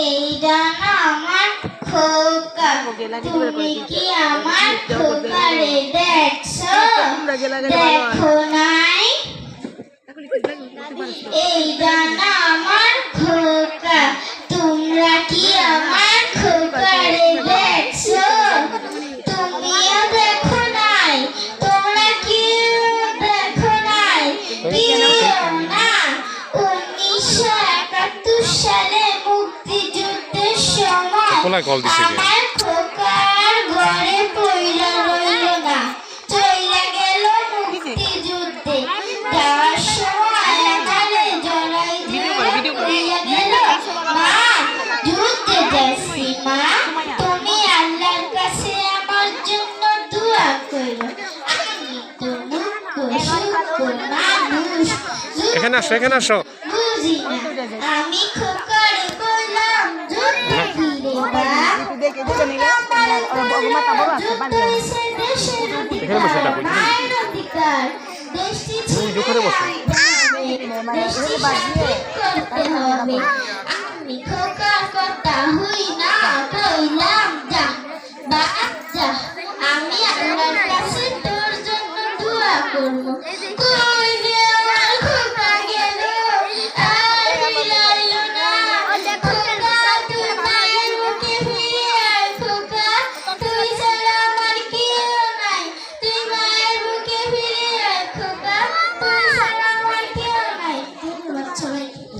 এই ডানা আমার খোকা। তুমি কি আমার খোকারে দেখছ? দেখো নাই? এই ডানা তো মুখ্য সূক্ষ্ম মানুষ। এখানে আসো এখানে আসো। আমি খোকারে থেকে বুঝে নিলে মাতা বড় আছে বাড়ি এখানে বসে থাকো তুমি ওখানে বসো মানে এখানে বাজিয়ে আমি খোকার কথা হই না কইলাম যা বাচ্চা আমি আল্লাহর কাছে তোর জন্য দোয়া করব।